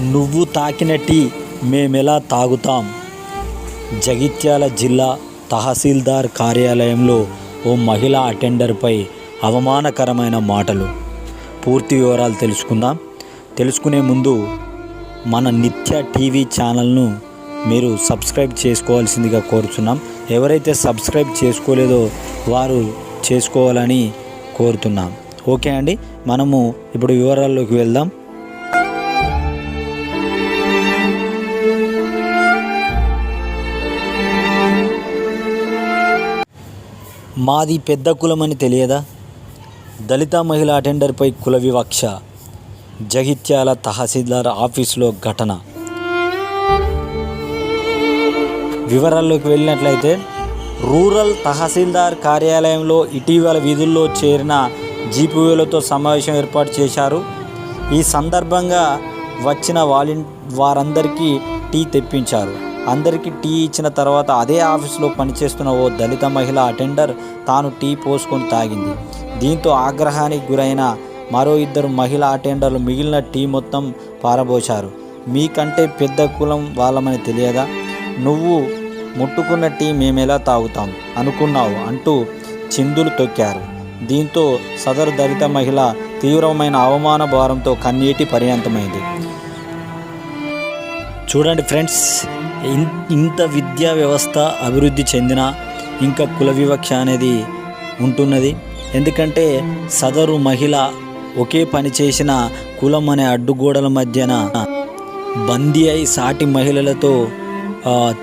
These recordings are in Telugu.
నువ్వు తాకిన టీ మేమెలా తాగుతాం? జగిత్యాల జిల్లా తహసీల్దార్ కార్యాలయంలో ఓ మహిళా అటెండర్పై అవమానకరమైన మాటలు. పూర్తి వివరాలు తెలుసుకుందాం. తెలుసుకునే ముందు మన నిత్య టీవీ ఛానల్ను మీరు సబ్స్క్రైబ్ చేసుకోవాల్సిందిగా కోరుతున్నాం ఎవరైతే సబ్స్క్రైబ్ చేసుకోలేదో వారు చేసుకోవాలని కోరుతున్నాం. ఓకే అండి మనము ఇప్పుడు వివరాల్లోకి వెళ్దాం. మాది పెద్ద కులమని తెలియదా? దళిత మహిళా అటెండర్పై కుల వివక్ష జగిత్యాల తహసీల్దార్ ఆఫీసులో ఘటన. వివరాల్లోకి వెళ్ళినట్లయితే రూరల్ తహసీల్దార్ కార్యాలయంలో ఇటీవల విధుల్లో చేరిన జీపీఓలతో సమావేశం ఏర్పాటు చేశారు. ఈ సందర్భంగా వచ్చిన వాలిం వారందరికీ టీ తెప్పించారు. అందరికీ టీ ఇచ్చిన తర్వాత అదే ఆఫీసులో పనిచేస్తున్న ఓ దళిత మహిళ అటెండర్ తాను టీ పోసుకొని తాగింది. దీంతో ఆగ్రహానికి గురైన మరో ఇద్దరు మహిళా అటెండర్లు మిగిలిన టీ మొత్తం పారబోశారు మీకంటే పెద్ద కులం వాళ్ళమని తెలియదా? నువ్వు ముట్టుకున్న టీ మేమెలా తాగుతాం? అనుకున్నావు అంటూ చిందులు తొక్కారు. దీంతో సదరు దళిత మహిళ తీవ్రమైన అవమాన భారంతో కన్నీటి పర్యంతమైంది. చూడండి ఫ్రెండ్స్ ఇన్- ఇంత విద్యా వ్యవస్థ అభివృద్ధి చెందిన ఇంకా కుల వివక్ష అనేది ఉంటున్నది. ఎందుకంటే సదరు మహిళ ఒకే పని చేసిన కులం అనే అడ్డుగోడల మధ్యన బందీ అయి సాటి మహిళలతో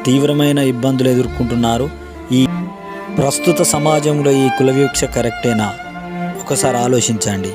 తీవ్రమైన ఇబ్బందులు ఎదుర్కొంటున్నారు. ఈ ప్రస్తుత సమాజంలో ఈ కుల వివక్ష కరెక్టేనా? ఒకసారి ఆలోచించండి.